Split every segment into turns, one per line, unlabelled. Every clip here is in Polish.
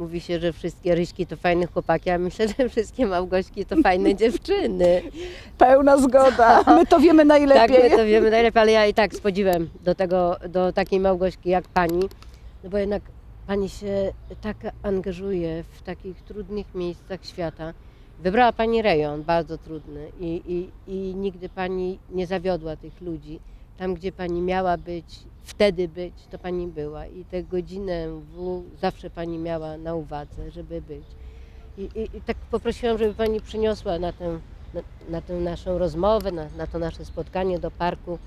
mówi się, że wszystkie Ryśki to fajne chłopaki, a myślę, że wszystkie Małgośki to fajne dziewczyny.
Pełna zgoda. My to wiemy
Tak,
najlepiej.
my to wiemy najlepiej, ale ja i tak z podziwem do tego, do takiej Małgośki jak pani, no bo jednak pani się tak angażuje w takich trudnych miejscach świata. Wybrała pani rejon bardzo trudny i, i, i nigdy pani nie zawiodła tych ludzi. Tam, gdzie pani miała być, wtedy być, to pani była i tę godzinę w zawsze pani miała na uwadze, żeby być. I, i, i tak poprosiłam, żeby pani przyniosła na tę, na, na tę naszą rozmowę, na, na to nasze spotkanie do parku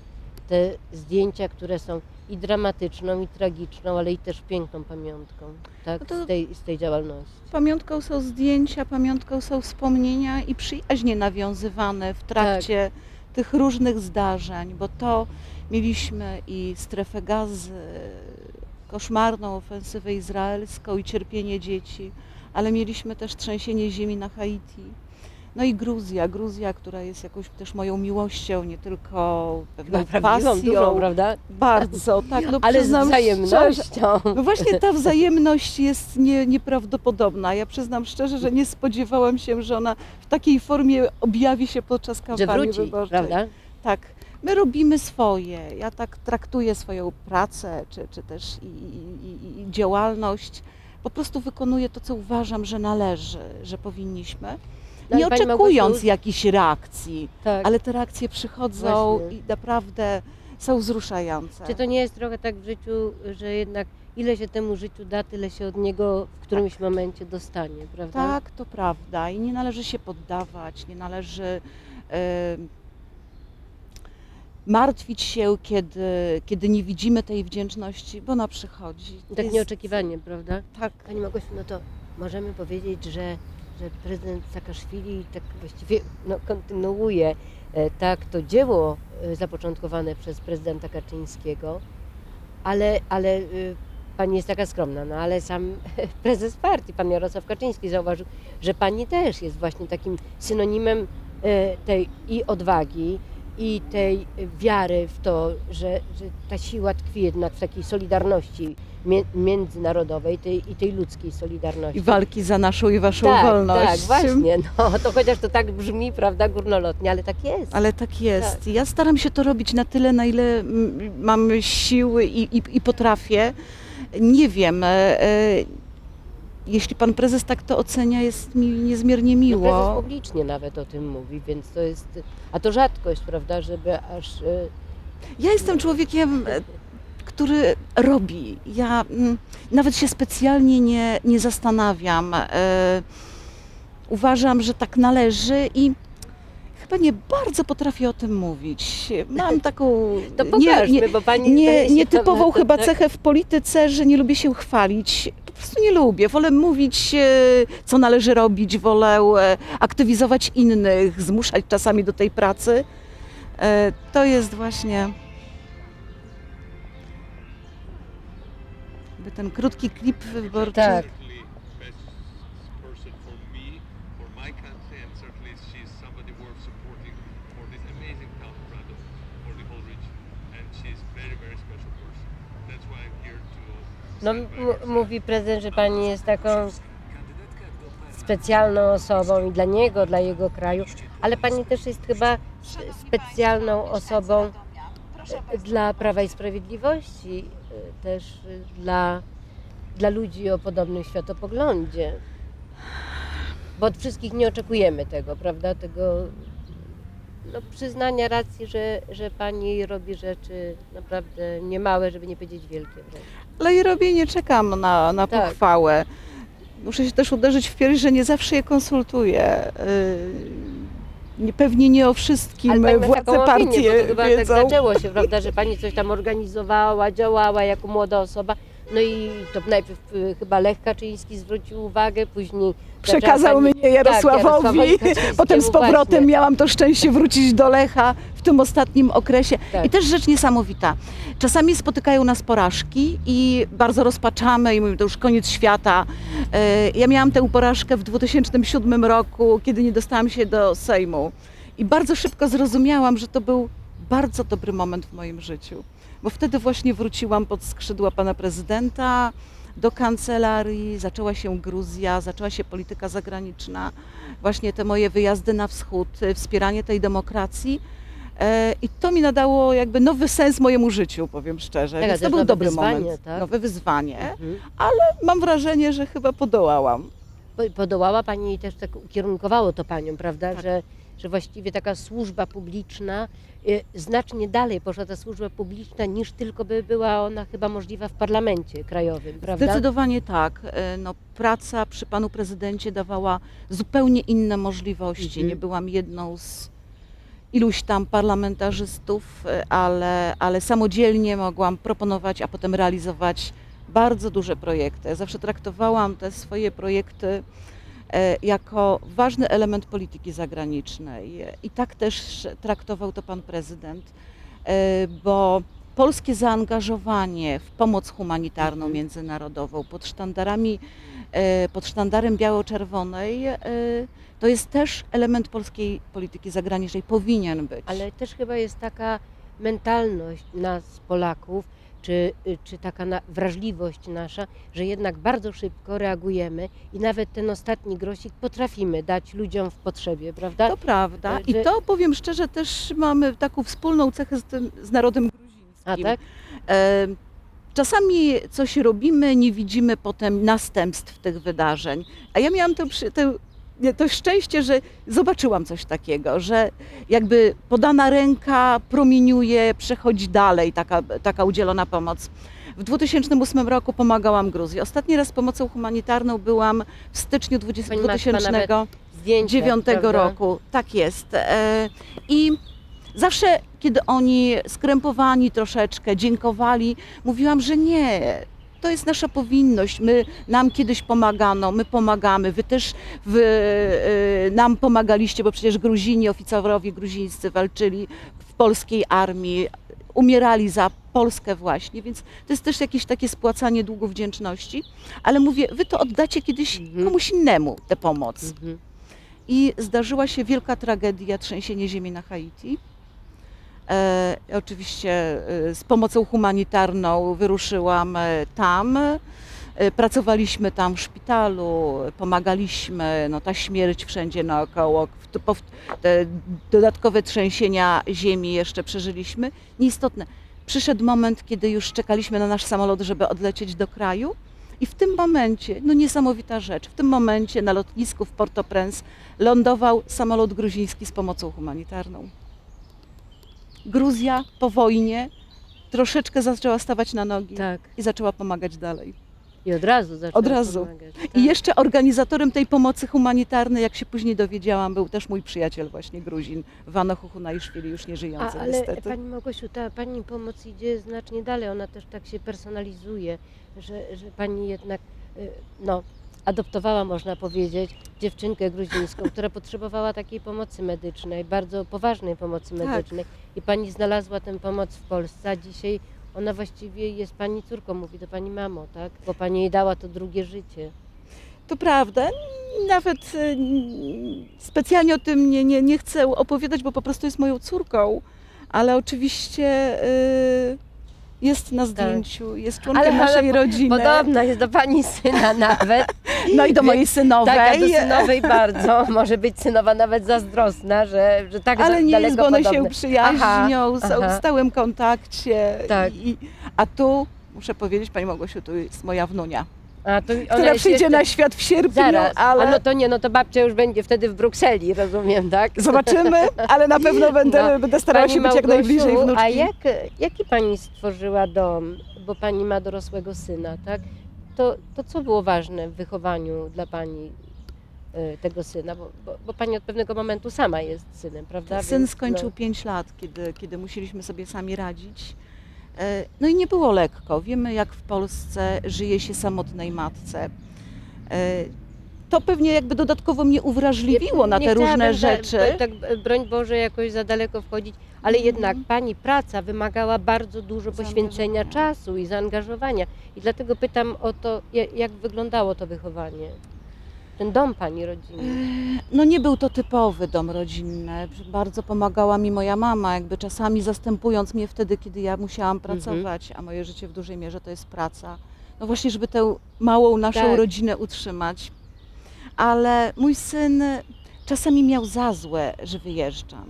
te zdjęcia, które są i dramatyczną, i tragiczną, ale i też piękną pamiątką tak,
No
z, tej, z tej działalności.
Pamiątką są zdjęcia, pamiątką są wspomnienia i przyjaźnie nawiązywane w trakcie tych różnych zdarzeń, bo to mieliśmy i strefę gazy, koszmarną ofensywę izraelską i cierpienie dzieci, ale mieliśmy też trzęsienie ziemi na Haiti. No i Gruzja, Gruzja, która jest jakąś też moją miłością, nie tylko pewną
Chyba
pasją.
dużą, prawda?
Bardzo, tak. No,
Ale z
przyznam szczerze,
wzajemnością.
no właśnie ta wzajemność jest nie, nieprawdopodobna. Ja przyznam szczerze, że nie spodziewałam się, że ona w takiej formie objawi się podczas kampanii
wróci,
wyborczej.
prawda?
Tak. My robimy swoje. Ja tak traktuję swoją pracę, czy, czy też i, i, i działalność. Po prostu wykonuję to, co uważam, że należy, że powinniśmy.
No,
nie oczekując
Małgosiu,
jakichś reakcji,
tak.
ale te reakcje przychodzą
Właśnie.
i naprawdę są wzruszające.
Czy to nie jest trochę tak w życiu, że jednak ile się temu życiu da, tyle się od niego w którymś momencie dostanie, prawda?
Tak, to prawda. I nie należy się poddawać, nie należy e, martwić się, kiedy, kiedy nie widzimy tej wdzięczności, bo ona przychodzi. To
Tak
jest-
nieoczekiwanie, prawda?
Tak,
Pani Małgosiu, no to możemy powiedzieć, że, że prezydent Saakaszwili tak właściwie no, kontynuuje e, tak to dzieło e, zapoczątkowane przez prezydenta Kaczyńskiego, ale, ale e, pani jest taka skromna, no ale sam prezes partii, pan Jarosław Kaczyński zauważył, że pani też jest właśnie takim synonimem tej i odwagi, i tej wiary w to, że, że ta siła tkwi jednak w takiej solidarności międzynarodowej tej, i tej ludzkiej solidarności.
i walki za naszą i waszą
tak,
wolność.
tak, właśnie. No, to chociaż to tak brzmi, prawda, górnolotnie, ale tak jest.
Ale tak jest. Ja staram się to robić na tyle, na ile mm, mam siły i, i, i potrafię. Nie wiem. e, e, Jeśli pan prezes tak to ocenia, jest mi niezmiernie
No, prezes
miło.
publicznie nawet o tym mówi, więc to jest, a to rzadkość, prawda, żeby aż, e,
Ja jestem człowiekiem, e, który robi. Ja mm, nawet się specjalnie nie, nie zastanawiam. E, uważam, że tak należy i chyba nie bardzo potrafię o tym mówić. Mam taką
to
nie,
pokażmy,
nie,
bo pani
nie, nietypową chyba
tak?
cechę w polityce, że nie lubię się chwalić. Po prostu nie lubię. Wolę mówić, e, co należy robić, wolę e, aktywizować innych, zmuszać czasami do tej pracy. E, To jest właśnie by ten krótki klip wyborczy.
Tak. No, mówi prezydent, że pani jest taką specjalną osobą i dla niego, dla jego kraju, ale pani też jest chyba specjalną osobą e, dla Prawa i Sprawiedliwości, e, też e, dla, dla ludzi o podobnym światopoglądzie. Bo od wszystkich nie oczekujemy tego, prawda? Tego no, przyznania racji, że, że pani robi rzeczy naprawdę niemałe, żeby nie powiedzieć wielkie. wręcz.
Ale i robię, nie czekam na, na
Tak.
pochwałę. Muszę się też uderzyć w pierś, że nie zawsze je konsultuję. Yy, nie- Pewnie nie o wszystkim
Ale ma
władze
taką opinię,
partii
bo to chyba
wiedzą.
tak zaczęło się, prawda, że pani coś tam organizowała, działała jako młoda osoba. No i to najpierw y, chyba Lech Kaczyński zwrócił uwagę, później
Przekazał
pani-
mnie Jarosławowi,
tak, Jarosławowi Kaczyńskiemu,
potem z powrotem
właśnie.
miałam to szczęście wrócić do Lecha w tym ostatnim okresie.
Tak.
I też rzecz niesamowita. Czasami spotykają nas porażki i bardzo rozpaczamy i mówimy, to już koniec świata. E, Ja miałam tę porażkę w 2007 roku, kiedy nie dostałam się do Sejmu. I bardzo szybko zrozumiałam, że to był bardzo dobry moment w moim życiu. Bo wtedy właśnie wróciłam pod skrzydła pana prezydenta, do kancelarii, zaczęła się Gruzja, zaczęła się polityka zagraniczna, właśnie te moje wyjazdy na wschód, y, wspieranie tej demokracji. E, I to mi nadało jakby nowy sens mojemu życiu, powiem szczerze.
Tak,
Więc to był dobry moment.
tak?
Nowe wyzwanie.
Mhm.
Mam wrażenie, że chyba podołałam.
Po- Podołała Pani i też tak ukierunkowało to Panią, prawda,
Tak.
że, że właściwie taka służba publiczna, y, znacznie dalej poszła ta służba publiczna niż tylko by była ona chyba możliwa w parlamencie krajowym, prawda?
Zdecydowanie tak. E, No, praca przy panu prezydencie dawała zupełnie inne możliwości.
Mhm.
Nie byłam jedną z iluś tam parlamentarzystów, e, ale, ale samodzielnie mogłam proponować, a potem realizować bardzo duże projekty. Zawsze traktowałam te swoje projekty jako ważny element polityki zagranicznej. I tak też traktował to pan prezydent, e, bo polskie zaangażowanie w pomoc humanitarną
Mhm.
międzynarodową pod sztandarami, e, pod sztandarem biało-czerwonej, e, to jest też element polskiej polityki zagranicznej, powinien być.
Ale też chyba jest taka mentalność nas, Polaków, czy, czy taka na, wrażliwość nasza, że jednak bardzo szybko reagujemy i nawet ten ostatni grosik potrafimy dać ludziom w potrzebie, prawda?
To prawda.
Że-
I to powiem szczerze, też mamy taką wspólną cechę z, tym, z narodem gruzińskim.
A tak?
E, Czasami coś robimy, nie widzimy potem następstw tych wydarzeń. A ja miałam przy- to, szczęście, że zobaczyłam coś takiego, że jakby podana ręka promieniuje, przechodzi dalej taka, taka udzielona pomoc. W 2008 roku pomagałam Gruzji. Ostatni raz pomocą humanitarną byłam w styczniu 20,
Pani ma chyba
2009
Zdjęcia, prawda?
roku. Tak jest. E, I zawsze, kiedy oni skrępowani troszeczkę, dziękowali, mówiłam, że nie. To jest nasza powinność. My, nam kiedyś pomagano, my pomagamy. Wy też e, nam pomagaliście, bo przecież Gruzini, oficerowie gruzińscy walczyli w polskiej armii, umierali za Polskę właśnie, więc to jest też jakieś takie spłacanie długu wdzięczności. Ale mówię, wy to oddacie kiedyś
Mhm.
komuś innemu tę pomoc.
Mhm.
I zdarzyła się wielka tragedia, trzęsienie ziemi na Haiti. E, oczywiście e, z pomocą humanitarną wyruszyłam e, tam. Pracowaliśmy tam w szpitalu, pomagaliśmy. No, ta śmierć wszędzie naokoło, te dodatkowe trzęsienia ziemi jeszcze przeżyliśmy. Nieistotne. Przyszedł moment, kiedy już czekaliśmy na nasz samolot, żeby odlecieć do kraju. I w tym momencie, no niesamowita rzecz, w tym momencie na lotnisku w Port-au-Prince lądował samolot gruziński z pomocą humanitarną. Gruzja po wojnie troszeczkę zaczęła stawać na nogi
Tak.
i zaczęła pomagać dalej.
I od razu zaczęła
Od razu.
pomagać. Tak.
I jeszcze organizatorem tej pomocy humanitarnej, jak się później dowiedziałam, był też mój przyjaciel właśnie Gruzin, Wano Huchunaiszwili, już nie
A,
żyjący
ale
niestety.
Pani Małgosiu, ta Pani pomoc idzie znacznie dalej, ona też tak się personalizuje, że, że Pani jednak y, no, adoptowała, można powiedzieć, dziewczynkę gruzińską, która potrzebowała takiej pomocy medycznej, bardzo poważnej pomocy
Tak.
medycznej i Pani znalazła tę pomoc w Polsce, a dzisiaj ona właściwie jest Pani córką, mówi do Pani mamo, tak? Bo Pani jej dała to drugie życie.
To prawda. Nawet y, specjalnie o tym nie, nie, nie chcę opowiadać, bo po prostu jest moją córką, ale oczywiście y, jest na zdjęciu, jest członkiem
Tak. Ale-
naszej rodziny.
Podobna jest do Pani syna nawet.
No i do mojej synowej.
Tak, do synowej bardzo. Może być synowa nawet zazdrosna, że, że tak
ale nie jest, bo one się przyjaźnią, są
aha.
w stałym kontakcie.
Tak.
I, a tu, muszę powiedzieć, Pani Mogosiu, tu jest moja wnunia,
A to ona
która przyjdzie
jeszcze...
na świat w sierpniu,
Zaraz,
ale
a no to nie, no to babcia już będzie wtedy w Brukseli, rozumiem, tak?
zobaczymy, ale na pewno będę,
No.
będę starała
Pani
się być jak
Małgosiu,
najbliżej wnuczki.
A jak, jaki Pani stworzyła dom, bo Pani ma dorosłego syna, tak? To, to co było ważne w wychowaniu dla Pani y, tego syna? Bo, bo, bo Pani od pewnego momentu sama jest synem, prawda?
Syn
Więc,
skończył
no,
5 lat, kiedy, kiedy musieliśmy sobie sami radzić. E, No i nie było lekko. Wiemy, jak w Polsce żyje się samotnej matce. E, To pewnie jakby dodatkowo mnie uwrażliwiło na te różne
chciałabym za-
rzeczy.
tak, broń Boże, jakoś za daleko wchodzić, ale
Mhm.
jednak Pani praca wymagała bardzo dużo poświęcenia czasu i zaangażowania. I dlatego pytam o to, ja- jak wyglądało to wychowanie. Ten dom Pani rodzinny.
No nie był to typowy dom rodzinny. Bardzo pomagała mi moja mama, jakby czasami zastępując mnie wtedy, kiedy ja musiałam
Mhm.
pracować, a moje życie w dużej mierze to jest praca. no właśnie, żeby tę małą naszą
Tak.
rodzinę utrzymać. Ale mój syn czasami miał za złe, że wyjeżdżam,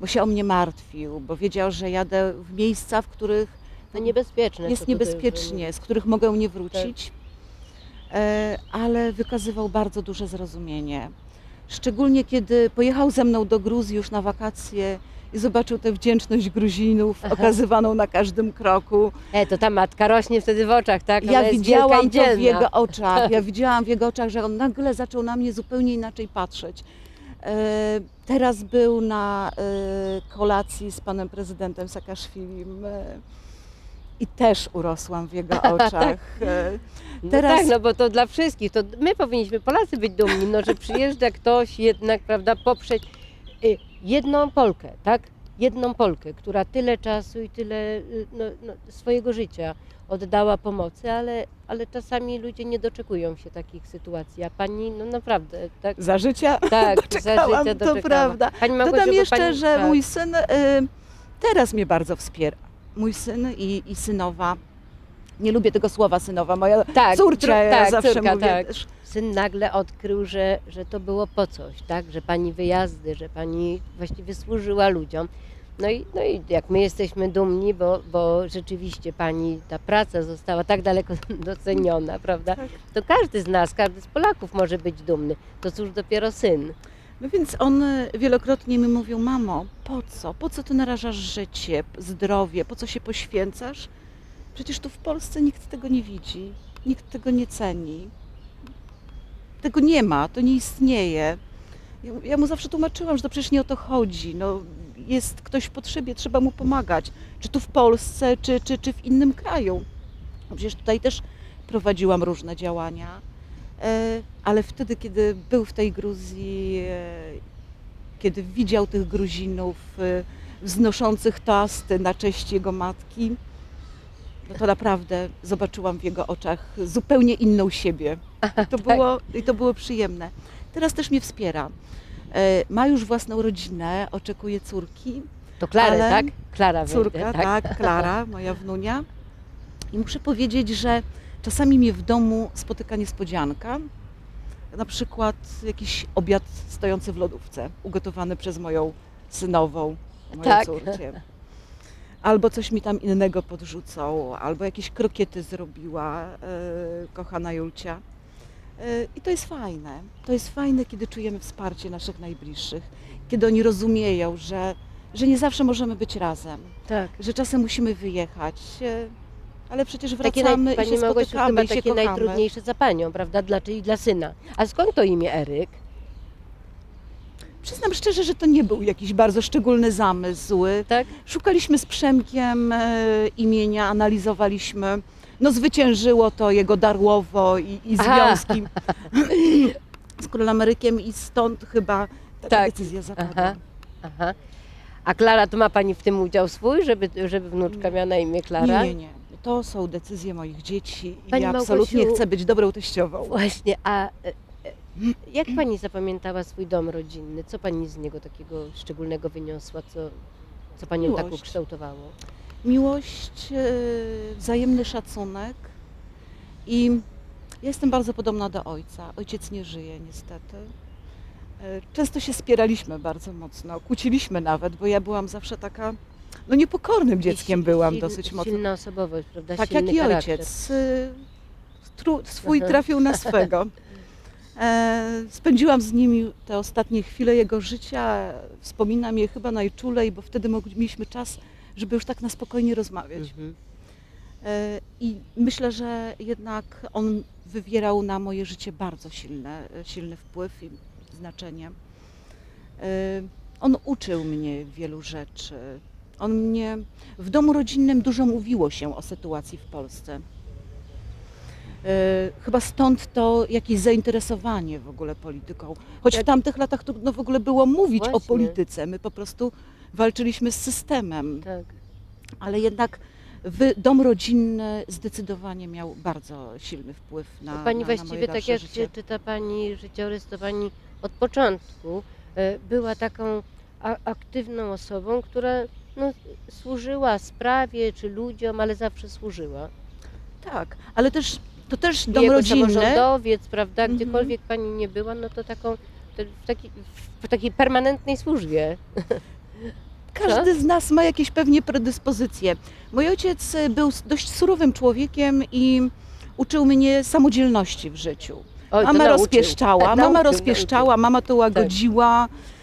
bo się o mnie martwił, bo wiedział, że jadę w miejsca, w których
No niebezpieczne.
jest niebezpiecznie, z których mogę nie wrócić, e, ale wykazywał bardzo duże zrozumienie. Szczególnie kiedy pojechał ze mną do Gruzji już na wakacje i zobaczył tę wdzięczność Gruzinów
Aha.
okazywaną na każdym kroku.
E, to ta matka rośnie wtedy w oczach, tak? Ona
Ja widziałam to w jego oczach. Ja widziałam w jego oczach, że on nagle zaczął na mnie zupełnie inaczej patrzeć. E, Teraz był na e, kolacji z panem prezydentem Saakaszwilim e, i też urosłam w jego oczach. E,
No
Teraz-
tak, no bo to dla wszystkich. To my powinniśmy, Polacy, być dumni, no, że przyjeżdża ktoś jednak, prawda, poprzeć y, jedną Polkę, tak? Jedną Polkę, która tyle czasu i tyle y, no, no, swojego życia oddała pomocy, ale, ale czasami ludzie nie doczekują się takich sytuacji, a pani, no naprawdę, tak?
Za życia
Tak,
doczekałam,
za życia
to
doczekała.
prawda.
Pani Małgosiu,
Dodam jeszcze,
pani,
że
tak.
mój syn y, teraz mnie bardzo wspiera. Mój syn i, i synowa. Nie lubię tego słowa synowa, moja
tak,
córcia,
tak,
zawsze
córka,
mówię
tak. syn nagle odkrył, że, że to było po coś, tak? Że pani wyjazdy, że pani właściwie służyła ludziom. No i, no i jak my jesteśmy dumni, bo, bo rzeczywiście pani ta praca została tak daleko doceniona, prawda?
Tak.
To każdy z nas, każdy z Polaków może być dumny. To cóż dopiero syn.
No więc on y, wielokrotnie mi mówił, mamo, po co? Po co ty narażasz życie, zdrowie, po co się poświęcasz? Przecież tu w Polsce nikt tego nie widzi, nikt tego nie ceni. Tego nie ma, to nie istnieje. Ja, ja mu zawsze tłumaczyłam, że to przecież nie o to chodzi. No, jest ktoś w potrzebie, trzeba mu pomagać. Czy tu w Polsce, czy, czy, czy w innym kraju. No przecież tutaj też prowadziłam różne działania. E, Ale wtedy, kiedy był w tej Gruzji, e, kiedy widział tych Gruzinów e, wznoszących toasty na cześć jego matki, no to naprawdę zobaczyłam w jego oczach zupełnie inną siebie. I to było, i to było przyjemne. Teraz też mnie wspiera. Ma już własną rodzinę, oczekuje córki.
To Klarę,
Ale
tak? Klara
Córka,
wejdzie,
tak, Klara, moja wnunia. I muszę powiedzieć, że czasami mnie w domu spotyka niespodzianka. Na przykład jakiś obiad stojący w lodówce, ugotowany przez moją synową, moją
Tak.
córkę. Albo coś mi tam innego podrzucą, albo jakieś krokiety zrobiła e, kochana Julcia. E, I to jest fajne. To jest fajne, kiedy czujemy wsparcie naszych najbliższych, kiedy oni rozumieją, że, że nie zawsze możemy być razem
Tak.
że czasem musimy wyjechać, e, ale przecież
Takie
wracamy
naj,
i się
Małgosiu,
spotykamy
chyba
i się
takie
kochamy.
najtrudniejsze za panią, prawda? Dla, czyli dla syna. A skąd to imię Eryk?
Przyznam szczerze, że to nie był jakiś bardzo szczególny zamysł.
Tak?
Szukaliśmy z Przemkiem e, imienia, analizowaliśmy. No zwyciężyło to jego darłowo i, i związki z królem Amerykiem i stąd chyba taka
Tak.
decyzja zapadła.
Aha. Aha. A Klara, to ma pani w tym udział swój, żeby, żeby wnuczka miała na imię Klara?
Nie, nie, nie. To są decyzje moich dzieci i
Pani
ja absolutnie
Małgosiu-
chcę być dobrą teściową.
Właśnie, a e, e, jak pani zapamiętała swój dom rodzinny? Co pani z niego takiego szczególnego wyniosła, co, co panią tak
Miłość.
ukształtowało?
miłość, e, wzajemny szacunek i ja jestem bardzo podobna do ojca. Ojciec nie żyje niestety. Często się spieraliśmy bardzo mocno, kłóciliśmy nawet, bo ja byłam zawsze taka, no niepokornym dzieckiem
Sil-
byłam dosyć mocno.
Silna osobowość, prawda?
Tak
Silny
jak i ojciec. Y, Tru, swój trafił na swego. E, Spędziłam z nim te ostatnie chwile jego życia. Wspominam je chyba najczulej, bo wtedy mogliśmy czas, żeby już tak na spokojnie rozmawiać.
Mhm.
E, I myślę, że jednak on wywierał na moje życie bardzo silne, silny wpływ i znaczenie. E, On uczył mnie wielu rzeczy. On mnie w domu rodzinnym dużo mówiło się o sytuacji w Polsce. E, Chyba stąd to jakieś zainteresowanie w ogóle polityką. Choć w tamtych latach trudno w ogóle było mówić o
Właśnie.
polityce. My po prostu walczyliśmy z systemem
Tak.
ale jednak w dom rodzinny zdecydowanie miał bardzo silny wpływ na,
pani
na, na
właściwie tak jak
życie.
czyta pani życiorys, to pani od początku e, była taką aktywną osobą, która no, służyła sprawie czy ludziom, ale zawsze służyła.
Tak, ale też To też
I
dom
jako
rodzinny.
samorządowiec, prawda,
Mhm.
gdziekolwiek pani nie była, no to taką, to w, taki, w takiej permanentnej służbie.
Każdy z nas ma jakieś pewnie predyspozycje. Mój ojciec y, był dość surowym człowiekiem i uczył mnie samodzielności w życiu.
Oj,
Mama rozpieszczała, mama
Nauczył,
rozpieszczała, mama to łagodziła. E,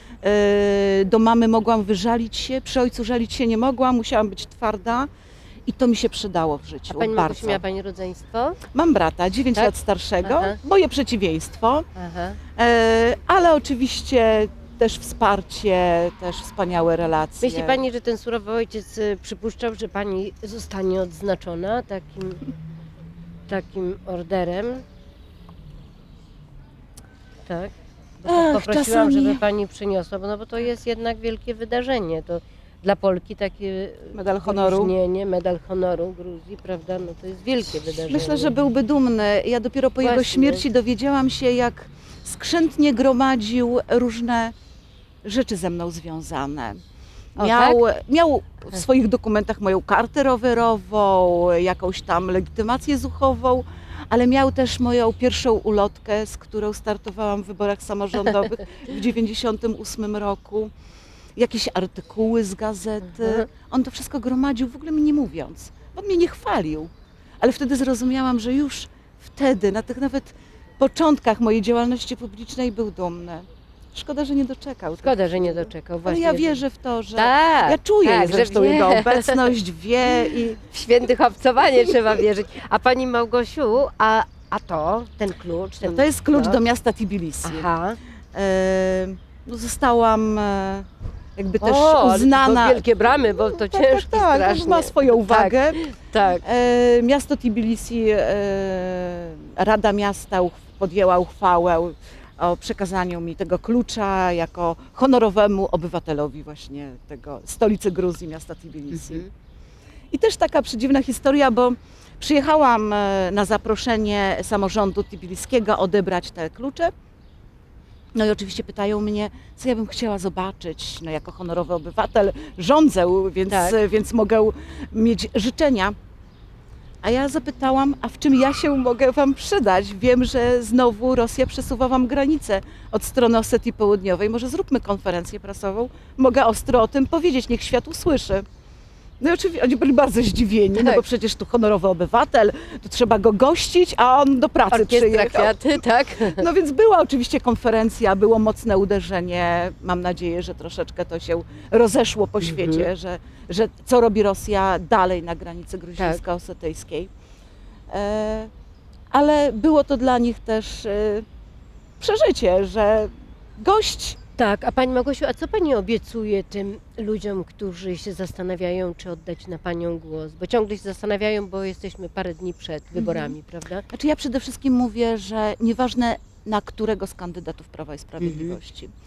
Do mamy mogłam wyżalić się, przy ojcu żalić się nie mogłam, musiałam być twarda i to mi się przydało w
A
życiu
pani
bardzo.
Miała pani rodzeństwo?
Mam brata, 9
Tak?
lat starszego,
Aha.
moje przeciwieństwo, e, ale oczywiście też wsparcie, też wspaniałe relacje.
Myśli pani, że ten surowy ojciec y, przypuszczał, że pani zostanie odznaczona takim, takim orderem? Tak.
Ach,
poprosiłam,
czasami-
żeby pani przyniosła, bo, no bo to jest jednak wielkie wydarzenie. To dla Polki takie
Medal honoru.
wyróżnienie, medal honoru Gruzji, prawda? No to jest wielkie wydarzenie.
Myślę, że byłby dumny. Ja dopiero po jego
Właśnie.
śmierci dowiedziałam się, jak skrzętnie gromadził różne rzeczy ze mną związane.
O,
Miał, miał w swoich dokumentach moją kartę rowerową, jakąś tam legitymację zuchową, ale miał też moją pierwszą ulotkę, z którą startowałam w wyborach samorządowych w 98 roku. Jakieś artykuły z gazety.
Mhm.
On to wszystko gromadził, w ogóle mi nie mówiąc. On mnie nie chwalił. Ale wtedy zrozumiałam, że już wtedy, na tych nawet początkach mojej działalności publicznej był dumny. Szkoda, że nie doczekał.
Szkoda, że nie doczekał.
Ale
Właśnie,
ja
że-
wierzę w to, że
Tak,
ja czuję
tak, że
zresztą
wie.
jego obecność, wie i
W świętych obcowanie trzeba wierzyć. A pani Małgosiu, a, a to, ten klucz, ten
no to jest klucz
no.
do miasta Tbilisi.
Aha.
E, no zostałam e, jakby też
o, ale
uznana.
To wielkie bramy, bo to
tak,
ciężko
tak, tak,
strasznie.
ma swoją wagę.
Tak.
E, miasto Tbilisi, e, Rada Miasta uch- podjęła uchwałę o przekazaniu mi tego klucza jako honorowemu obywatelowi właśnie tego stolicy Gruzji, miasta Tbilisi.
Mhm.
I też taka przedziwna historia, bo przyjechałam e, na zaproszenie samorządu tbiliskiego odebrać te klucze. No i oczywiście pytają mnie, co ja bym chciała zobaczyć. No jako honorowy obywatel rządzę, więc,
Tak.
e, więc mogę mieć życzenia. A ja zapytałam, a w czym ja się mogę Wam przydać? Wiem, że znowu Rosja przesuwa Wam granicę od strony Osetii Południowej. Może zróbmy konferencję prasową. Mogę ostro o tym powiedzieć, niech świat usłyszy. No i oczywiście oni byli bardzo zdziwieni, no
Tak.
bo przecież tu honorowy obywatel, to trzeba go gościć, a on do pracy
Orkiestra
przyjechał.
kwiaty, tak?
No więc była oczywiście konferencja, było mocne uderzenie. Mam nadzieję, że troszeczkę to się rozeszło po
Mhm.
świecie, że, że co robi Rosja dalej na granicy
Tak.
gruzińsko-osetyjskiej. E, ale było to dla nich też e, przeżycie, że gość
Tak, a pani Małgosiu, a co pani obiecuje tym ludziom, którzy się zastanawiają, czy oddać na panią głos? Bo ciągle się zastanawiają, bo jesteśmy parę dni przed
Mhm.
wyborami, prawda?
Znaczy ja przede wszystkim mówię, że nieważne na którego z kandydatów Prawa i Sprawiedliwości.
Mhm.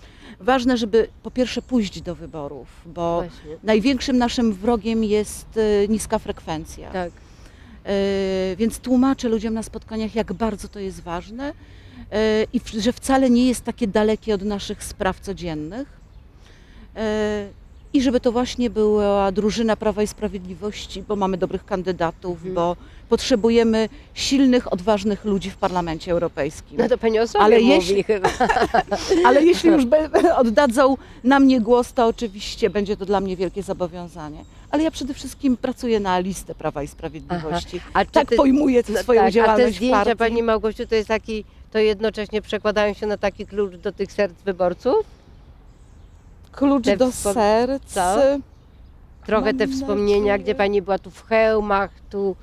Ważne, żeby po pierwsze pójść do wyborów, bo
Właśnie.
największym naszym wrogiem jest y, niska frekwencja.
Tak.
Y, Więc tłumaczę ludziom na spotkaniach, jak bardzo to jest ważne i że wcale nie jest takie dalekie od naszych spraw codziennych. Y, I żeby to właśnie była drużyna Prawa i Sprawiedliwości, bo mamy dobrych kandydatów,
Mhm.
bo potrzebujemy silnych, odważnych ludzi w Parlamencie Europejskim.
No to pani o sobie
Ale
mówi
jeśli-
chyba.
Ale jeśli już oddadzą na mnie głos, to oczywiście będzie to dla mnie wielkie zobowiązanie. Ale ja przede wszystkim pracuję na listę Prawa i Sprawiedliwości.
A
Tak
ty-
pojmuję
no
swoją
tak, a te
działalność w
zdjęcia
partii.
pani Małgosiu to jest taki, to jednocześnie przekładają się na taki klucz do tych serc wyborców?
Klucz
te
do serc.
Co? Trochę te
Mam
wspomnienia,
nadzieję.
gdzie pani była tu w hełmach, tu,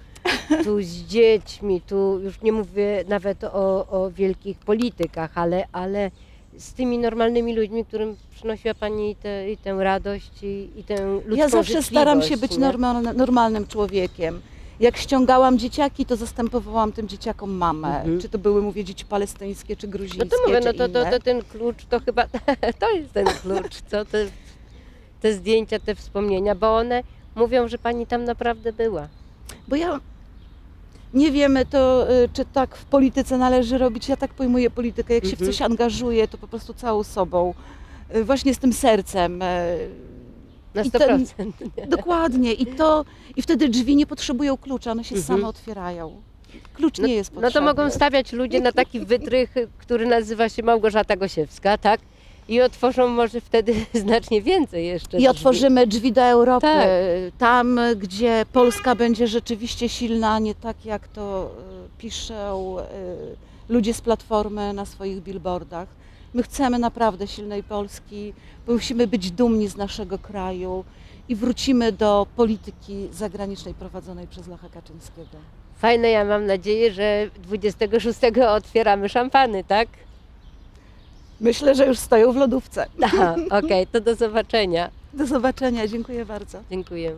tu z dziećmi, tu już nie mówię nawet o, o wielkich politykach, ale, ale z tymi normalnymi ludźmi, którym przynosiła pani te, i tę radość i, i tę ludzką
Ja zawsze staram się być normalnym człowiekiem. Jak ściągałam dzieciaki, to zastępowałam tym dzieciakom mamę.
Mhm.
Czy to były, mówię, dzieci palestyńskie, czy
No
gruzińskie,
to mówię, no to, to, to ten klucz to chyba, to jest ten klucz, co? Te, te zdjęcia, te wspomnienia, bo one mówią, że pani tam naprawdę była.
Bo ja nie wiemy to, y, czy tak w polityce należy robić. Ja tak pojmuję politykę. Jak się w
Mhm.
coś angażuję, to po prostu całą sobą. Y, Właśnie z tym sercem.
Na
I
100%.
ten- Dokładnie. I to i wtedy drzwi nie potrzebują klucza, one się
Mhm.
same otwierają. klucz
No,
nie jest
no
potrzebny.
to mogą stawiać ludzie na taki wytrych, który nazywa się Małgorzata Gosiewska, tak? I otworzą może wtedy znacznie więcej jeszcze.
I
drzwi.
otworzymy drzwi do Europy,
Tak.
tam gdzie Polska będzie rzeczywiście silna, nie tak jak to y, piszą y, ludzie z Platformy na swoich billboardach. My chcemy naprawdę silnej Polski, bo musimy być dumni z naszego kraju i wrócimy do polityki zagranicznej prowadzonej przez Lecha Kaczyńskiego.
Fajne, ja mam nadzieję, że 26 otwieramy szampany, tak?
Myślę, że już stoją w lodówce.
Okej, to do zobaczenia.
Do zobaczenia, dziękuję bardzo.
Dziękuję.